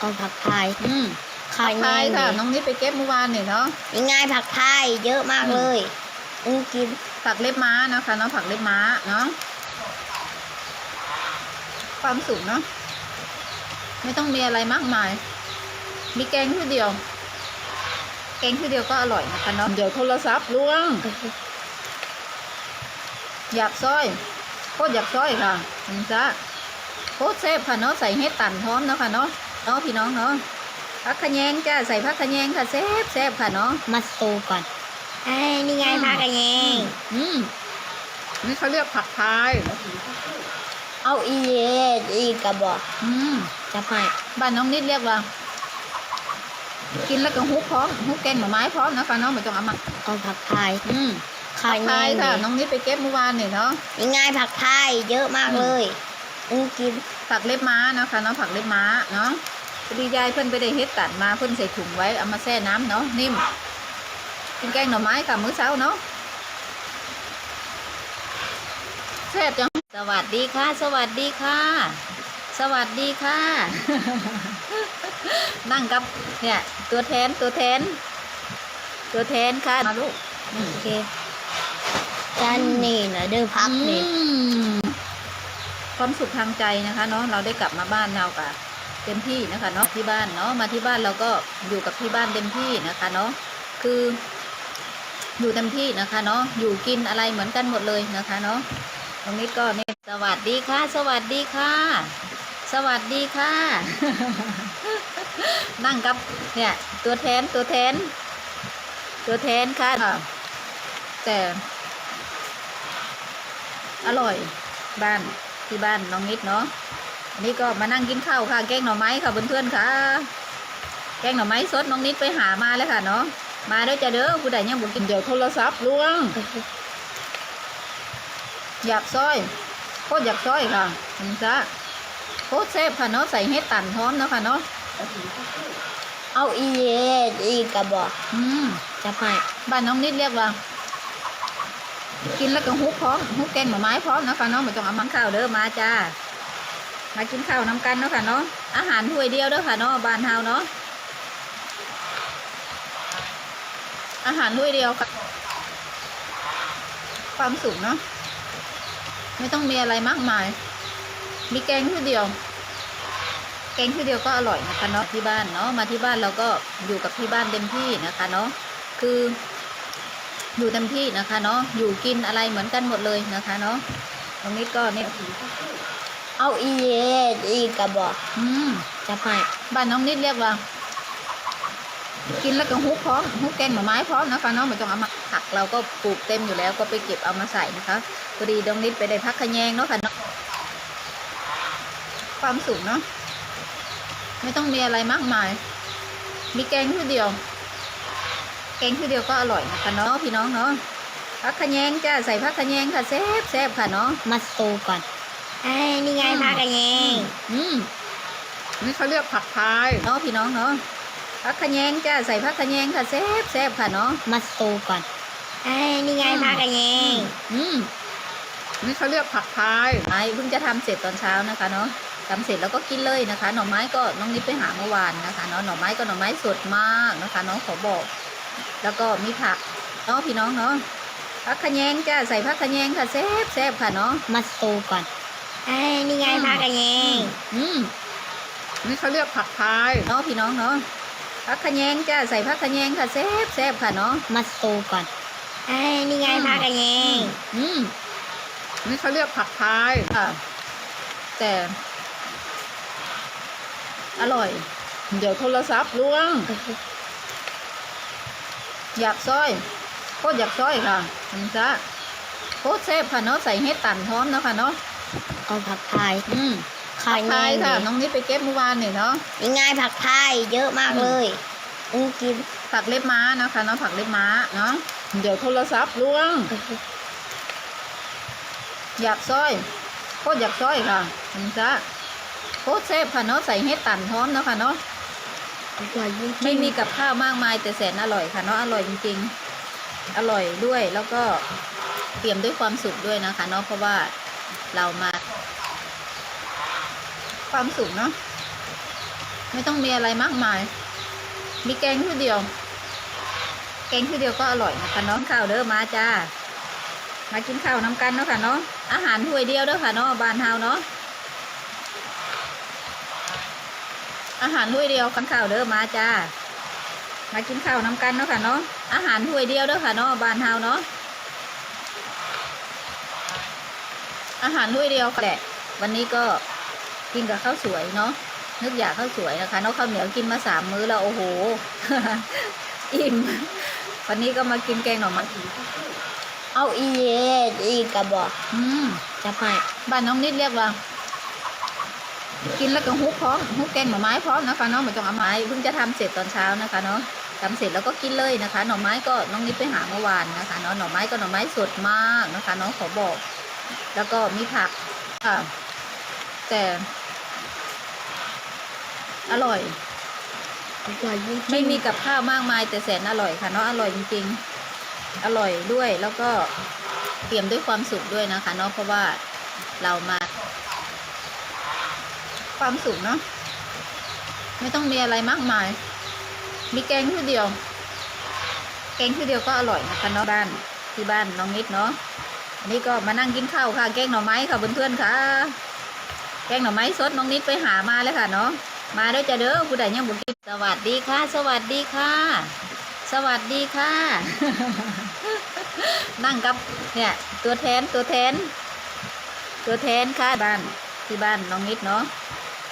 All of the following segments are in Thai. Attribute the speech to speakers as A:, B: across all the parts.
A: เอาผักไทย
B: อืม
A: ไข่
B: ไท
A: แน่
B: ย
A: เล
B: ค่ะ
A: ย
B: น้องนิดไปเก็บเมื่อวานเนี่ยเนาะ
A: นี่ง่ายผักไทยเยอะมาก
B: อืม
A: เลยอือกิน
B: ผักเล็บม้านะคะเนาะผักเล็บม้าเนาะความสุขเนาะไม่ต้องมีอะไรมากมาย มีแกงที่เดียว แกงที่เดียวก็อร่อยนะคะเนาะเดี๋ยวโทรศัพท์ล่วง อยากซ้อยโคตรอยากซ้อยค่ะคุณจ๊ะโคตรแซ่บค่ะเนาะใส่เห็ดตันพร้อมเนาะค่ะเนาะ เนาะพี่น้องเนาะพักขะแยงจ้าใส่พักขะแยงค่ะแซ่บแซ่บค่ะเนาะ
A: มาสูก่อนไอ้ยนี่ไง
B: อืม
A: ผักกระแยง
B: อืมนี่เขาเรียกผักพาย
A: เอาอีเยดอีกระบอก
B: อืม
A: จะไป
B: บ้านน้องนิดเรียกว่า กินแล้วก็ฮุกพร้อมฮุกแกงหน่อไม้พร้อมนะคะเนาะไม่ต้องเอามา
A: เอาผักไทย
B: อืม
A: ไข่
B: พา
A: แน่
B: ย
A: เล
B: ค่ะ
A: ย
B: น้องนิดไปเก็บเมื่อวานเนี่ยเนาะ
A: นี่ง่ายผักไทยเยอะมากเลยอือกิน
B: ผักเล็บม้านะคะเนาะผักเล็บม้าเนาะพอดียายเพิ่นไปได้เฮ็ดตัดมาเพิ่นใส่ถุงไว้เอามาแช่น้ำเนาะนิ่มกินแกงหน่อไม้ค่ะมื้อเช้าเนาะแซ่บจังสวัสดีค่ะ สวัสดีค่ะ สวัสดีค่ะ นั่งกับเนี่ย ตัวแทนตัวแทน ตัวแทนค่ะมาลูกอืม
A: โอเคจานนี่นะเด้อพักนี่
B: อืม ความสุขทางใจนะคะเนาะเราได้กลับมาบ้านเรากะเต็มที่นะคะเนาะที่บ้านเนาะมาที่บ้านเราก็อยู่กับที่บ้านเต็มที่นะคะเนาะคือ อยู่เต็มที่นะคะเนาะอยู่กินอะไรเหมือนกันหมดเลยนะคะเนาะตรงนี้ก็เนี่สวัสดีค่ะ สวัสดีค่ะ สวัสดีค่ะ นั่งกับเนี่ยตัวแทนตัวแทน ตัวแทนค่ะแต่ อร่อยบ้าน ที่บ้านน้องนิดเนาะอันนี้ก็มานั่งกินข้าวค่ะ แกงหน่อไม้ค่ะเพื่อนๆค่ะ แกงหน่อไม้สดน้องนิดไปหามาเลยค่ะเนาะ มาเด้อจ้ะเด้อผู้ใดยังบุกินเดี๋ยวโทรศัพท์ล่วง อยากซ้อยโคตรอยากซ้อยค่ะคุณจ๊ะโคตรแซ่บค่ะเนาะใส่เห็ดตันพร้อมเนาะค่ะเนาะ
A: เอาอีเยดอีกระบอก
B: อืม
A: จะไป
B: บ้านน้องนิดเรียกว่า กินแล้วก็ฮุกพร้อมฮุกแกงหน่อไม้พร้อมนะคะเนาะไม่ต้องเอามังข้าวเด้อมาจ้ามากินข้าวน้ำกันเนาะค่ะเนาะอาหารถ้วยเดียวเด้อค่ะเนาะบ้านเฮาเนาะอาหารถ้วยเดียวค่ะ ความสุขเนาะไม่ต้องมีอะไรมากมาย มีแกงที่เดียว แกงที่เดียวก็อร่อยนะคะเนาะที่บ้านเนาะมาที่บ้านเราก็อยู่กับที่บ้านเต็มที่นะคะเนาะคือ อยู่เต็มที่นะคะเนาะอยู่กินอะไรเหมือนกันหมดเลยนะคะเนาะตรงนี้ก็เนี่ย
A: เอาอีเยดอีกระบอก
B: อืม
A: จะไป
B: บ้านน้องนิดเรียกว่า กินแล้วก็ฮุกพร้อมฮุกแกงหน่อไม้พร้อมนะคะเนาะไม่ต้องเอามาผักเราก็ปลูกเต็มอยู่แล้วก็ไปเก็บเอามาใส่นะคะพอดีน้องนิดไปได้พักขะแยงเนาะค่ะเนาะความสุขเนาะไม่ต้องมีอะไรมากมาย มีแกงที่เดียว แกงที่เดียวก็อร่อยนะคะเนาะพี่น้องเนาะพักขะแยงจ้าใส่พักขะแยงค่ะแซ่บแซ่บค่ะเนาะ
A: มาสูก่อนไอ้ยนี่ไง
B: อืม
A: ผักกระแยง
B: อืมนี่เขาเรียกผักพายเนาะพี่น้องเนาะพักขะแยงจ้าใส่พักขะแยงค่ะแซ่บแซ่บค่ะเนาะ
A: มาสูก่อนไอ้ยนี่ไง
B: อืม
A: ผักกระแยง
B: อืมนี่เขาเรียกผักพายไม้เพิ่งจะทำเสร็จตอนเช้านะคะเนาะทำเสร็จแล้วก็กินเลยนะคะ หน่อไม้ก็น้องนิดไปหาเมื่อวานนะคะเนาะหน่อไม้ก็หน่อไม้สดมากนะคะน้องขอบอก แล้วก็มีผักเนาะพี่น้องเนาะพักขะแยงจ้าใส่พักขะแยงค่ะแซ่บแซ่บค่ะเนาะ
A: มาสูก่อนไอ้ยนี่ไง
B: อืม
A: ผักกระแยง
B: อืมนี่เขาเรียกผักพายเนาะพี่น้องเนาะพักขะแยงจ้าใส่พักขะแยงค่ะแซ่บแซ่บค่ะเนาะ
A: มาสูก่อนไอ้ยนี่ไง
B: อืม
A: ผักกระแยง
B: อืมนี่เขาเรียกผักพายค่ะ แต่ อร่อย เดี๋ยวโทรศัพท์ล่วง อยากซ้อยโคตรอยากซ้อยค่ะคุณจ๊ะโคตรแซ่บค่ะเนาะใส่เห็ดตันพร้อมเนาะค่ะเนาะ
A: เอาผักไทย
B: อืม
A: ไข่
B: ผัก
A: แน่
B: พาย
A: เล
B: ค่ะ
A: ย
B: น้องนิดไปเก็บเมื่อวานเนี่ยเนาะ
A: นี่ง่ายผักไทยเยอะมากเลยอือกิน
B: ผักเล็บม้านะคะเนาะผักเล็บม้าเนาะเดี๋ยวโทรศัพท์ล่วง อยากซ้อยโคตรอยากซ้อยค่ะคุณจ๊ะโคตรแซ่บค่ะเนาะใส่เห็ดตันพร้อมเนาะค่ะเนาะ ไม่มีกับข้าวมากมายแต่แสนอร่อยค่ะเนาะอร่อยจริงๆ อร่อยด้วยแล้วก็เตรียมด้วยความสุขด้วยนะคะเนาะเพราะว่าเรามา ความสุขเนาะไม่ต้องมีอะไรมากมาย มีแกงคือเดียว แกงคือเดียวก็อร่อยนะคะน้องข้าวเด้อมาจ้ามากินข้าวน้ำกันเนาะค่ะเนาะอาหารถ้วยเดียวเด้อค่ะเนาะบ้านเฮาเนาะ อาหารถ้วยเดียวกันข้าวเด้อมาจ้า มากินข้าวน้ำกันเนาะค่ะเนาะ อาหารถ้วยเดียวเด้อค่ะเนาะบ้านเฮาเนาะ อาหารถ้วยเดียวแหละ วันนี้ก็กินกับข้าวสวยเนาะ นึกอยากข้าวสวยนะคะเนาะข้าวเหนียวกินมาสามมื้อแล้วโอ้โห อิ่ม วันนี้ก็มากินแกงหน่อไม้
A: เอาอีเย็ดอีกกระบอก
B: อืม
A: จะไป
B: บ้านน้องนิดเรียกว่า กินแล้วก็ฮุกพร้อมฮุกแกงหน่อไม้พร้อมนะคะเนาะไม่ต้องเอาไม้เพิ่งจะทำเสร็จตอนเช้านะคะเนาะทำเสร็จแล้วก็กินเลยนะคะ หน่อไม้ก็น้องนิดไปหาเมื่อวานนะคะเนาะหน่อไม้ก็หน่อไม้สดมากนะคะเนาะขอบอก แล้วก็มีผักค่ะแต่อร่อย
A: อร่อยจริงๆ
B: ไม่มีกับข้าวมากมาย แต่แสนอร่อยค่ะเนาะอร่อยจริงๆ อร่อยด้วยแล้วก็เตรียมด้วยความสุขด้วยนะคะเนาะเพราะว่าเรามา ความสุขเนาะไม่ต้องมีอะไรมากมาย มีแกงคือเดียว แกงคือเดียวก็อร่อยนะคะเนาะบ้านที่บ้านน้องนิดเนาะอันนี้ก็มานั่งกินข้าวค่ะ แกงหน่อไม้ค่ะเพื่อนๆค่ะ แกงหน่อไม้สดน้องนิดไปหามาเลยค่ะเนาะมาด้อจ้าเด้อผู้ใดยังบุกินสวัสดีค่ะ สวัสดีค่ะ สวัสดีค่ะ นั่งกับเนี่ยตัวแทนตัวแทน ตัวแทนค่ะบ้านที่บ้านน้องนิดเนาะ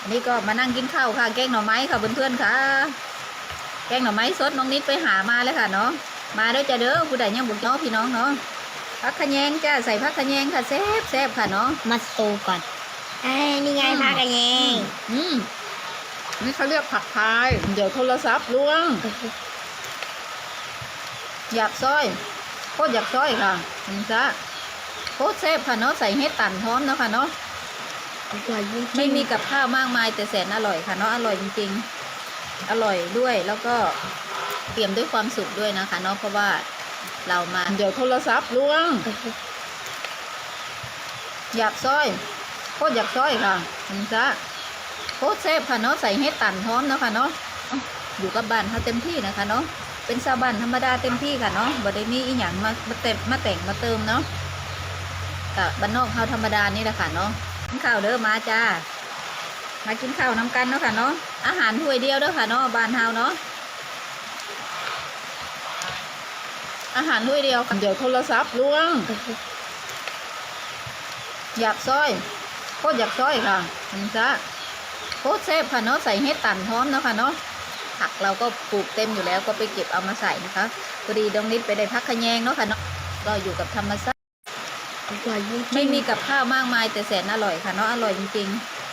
B: อันนี้ก็มานั่งกินข้าวค่ะ แกงหน่อไม้ค่ะเพื่อนๆค่ะ แกงหน่อไม้สดน้องนิดไปหามาเลยค่ะเนาะ มาเด้อจ้าเด้อผู้ใดยังบุกเนาะพี่น้องเนาะพักขะแยงจ้าใส่พักขะแยงค่ะแซ่บแซ่บค่ะเนาะ
A: มาสูก่อนไอ้ยนี่ไง
B: อืม
A: พากันเอง
B: อืมนี่เขาเรียกผักพาย เดี๋ยวโทรศัพท์ล่วง อยากซอยโคตรอยากซอยค่ะนี่ซะโคตรแซ่บค่ะเนาะใส่เห็ดตันพร้อมเนาะค่ะเนาะ
A: อร่อยจริงๆ
B: ไม่มีกับข้าวมากมายแต่แสนอร่อยค่ะเนาะอร่อยจริงๆ อร่อยด้วยแล้วก็เตรียมด้วยความสุขด้วยนะคะเนาะเพราะว่าเรามา เดี๋ยวโทรศัพท์ล่วง อยากซอยโคตรอยากซอยค่ะนี่ซะโคตรแซ่บค่ะเนาะใส่เห็ดตันพร้อมเนาะค่ะเนาะเอ้าอยู่กับบ้านเขาเต็มที่นะคะเนาะเป็นชาวบ้านธรรมดาเต็มที่ค่ะเนาะบ่ได้มีอีหยังมามาเต็มมาแต่งมาเติมเนาะกับบ้านนอกเขาธรรมดานี่แหละค่ะเนาะ กินข้าวเด้อมาจ้า มากินข้าวน้ำกันเนาะค่ะเนาะ อาหารถ้วยเดียวเด้อค่ะเนาะบ้านเฮาเนาะ อาหารถ้วยเดียวเดี๋ยวโทรศัพท์ล่วง อยากซอยโคตรอยากซอยค่ะนี่ซะโคตรแซ่บค่ะเนาะใส่เห็ดตันพร้อมเนาะค่ะเนาะผักเราก็ปลูกเต็มอยู่แล้วก็ไปเก็บเอามาใส่นะคะพอดีดองนิดไปได้พักขยงเนาะค่ะเนาะก็อยู่กับธรรมชาติ
A: อร่อยจริงๆ
B: ไม่มีกับข้าวมากมายแต่แสนอร่อยค่ะเนาะอร่อยจริง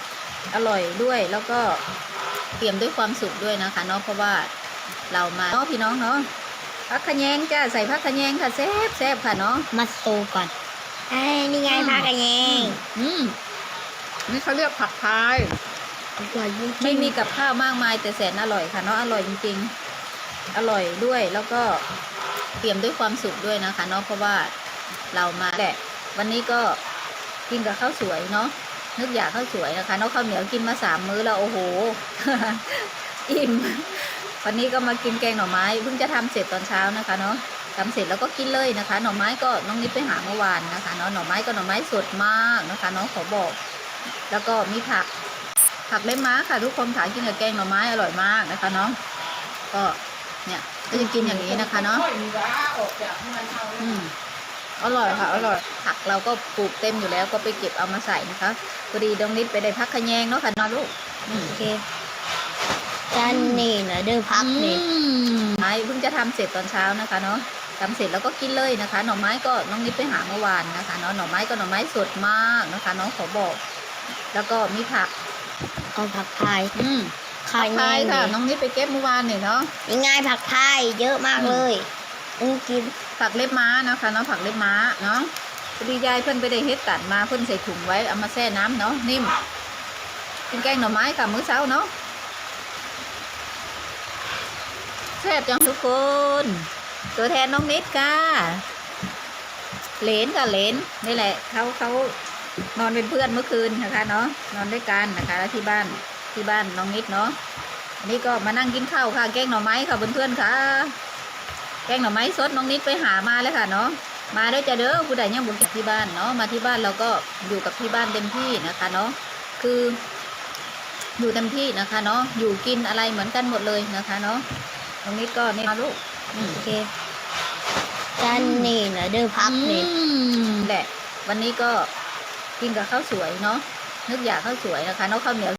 B: ๆ อร่อยด้วยแล้วก็เตรียมด้วยความสุขด้วยนะคะเนาะเพราะว่าเรามาเนาะพี่น้องเนาะพักขะแยงจ้าใส่พักขะแยงค่ะแซ่บแซ่บค่ะเนาะ
A: มาสูก่อนไอ้ยนี่ไง
B: อืม
A: พากันเอง
B: อืมนี่เขาเรียกผักพาย
A: อร่อยจริงๆ
B: ไม่มีกับข้าวมากมายแต่แสนอร่อยค่ะเนาะอร่อยจริง ๆ อร่อยด้วยแล้วก็เตรียมด้วยความสุขด้วยนะคะเนาะเพราะว่าเรามาแหละ วันนี้ก็กินกับข้าวสวยเนาะนึกอยากข้าวสวยนะคะเนาะข้าวเหนียวกินมาสามมื้อแล้วโอ้โหอิ่มวันนี้ก็มากินแกงหน่อไม้เพิ่งจะทำเสร็จตอนเช้านะคะเนาะทำเสร็จแล้วก็กินเลยนะคะ หน่อไม้ก็น้องนิดไปหาเมื่อวานนะคะเนาะหน่อไม้ก็หน่อไม้สดมากนะคะเนาะขอบอก แล้วก็มีผักผักเล็บม้าค่ะ ทุกคนค่ะกินกับแกงหน่อไม้อร่อยมากนะคะเนาะก็เนี่ยก็จะกินอย่างนี้นะคะเนาะ อืมอร่อยค่ะอร่อยผักเราก็ปลูกเต็มอยู่แล้วก็ไปเก็บเอามาใส่นะคะพอดีดองนิดไปได้พักขะแยงเนาะค่ะเนาะลูกอืม
A: โอเคจานนี่นะเด้อพักนี่
B: อืมไม้เพิ่งจะทำเสร็จตอนเช้านะคะเนาะทำเสร็จแล้วก็กินเลยนะคะ หน่อไม้ก็น้องนิดไปหาเมื่อวานนะคะเนาะหน่อไม้ก็หน่อไม้สดมากนะคะเนาะขอบอก แล้วก็มีผัก
A: เอาผักพาย
B: อืม
A: ไข่
B: พาย
A: แน่
B: ค่ะ
A: เลย
B: น้องนิดไปเก็บเมื่อวานเนี่ยเนาะ
A: นี่ไงผักพายเยอะมากเลย อือกิน
B: ผักเล็บม้านะคะเนาะผักเล็บม้าเนาะพอดียายเพิ่นไปได้เฮ็ดตัดมาเพิ่นใส่ถุงไว้เอามาแช่น้ำเนาะนิ่มกินแกงหน่อไม้ค่ะมื้อเช้าเนาะแซ่บจังทุกคน ตัวแทนน้องนิดค่ะเลนค่ะเลนนี่แหละเขาเขานอนเป็นเพื่อนเมื่อคืนนะคะเนาะนอนด้วยกันนะคะที่บ้านที่บ้านน้องนิดเนาะนี่ก็มานั่งกินข้าวค่ะแกงหน่อไม้ค่ะเพื่อนๆค่ะ แกงหน่อไม้สดน้องนิดไปหามาเลยค่ะเนาะมาได้อจะเด้อผู้ใดยังบุกจากที่บ้านเนาะมาที่บ้านเราก็อยู่กับที่บ้านเต็มที่นะคะเนาะคืออยู่เต็มที่นะคะเนาะอยู่กินอะไรเหมือนกันหมดเลยนะคะเนาะน้องนิดก็นี่มาลูกอืม
A: โอเคจานนี่นะเด้อพักนี่
B: อืมแหละวันนี้ก็กินกับข้าวสวยเนาะนึกอยากข้าวสวยนะคะเนาะข้าวเหนียว